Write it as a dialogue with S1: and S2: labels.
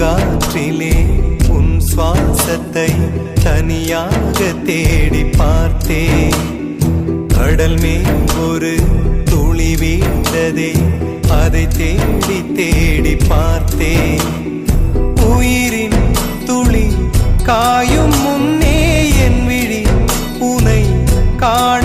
S1: பூங்காற்றிலே உன் சுவாசத்தை தனியாக தேடி பார்த்தேன். கடல் மேல் ஒரு துளி வீழ்ந்ததே அதை தேடி தேடி பார்த்தேன். உயிரின் துளி காயும் முன்னே என் விழி உனை காண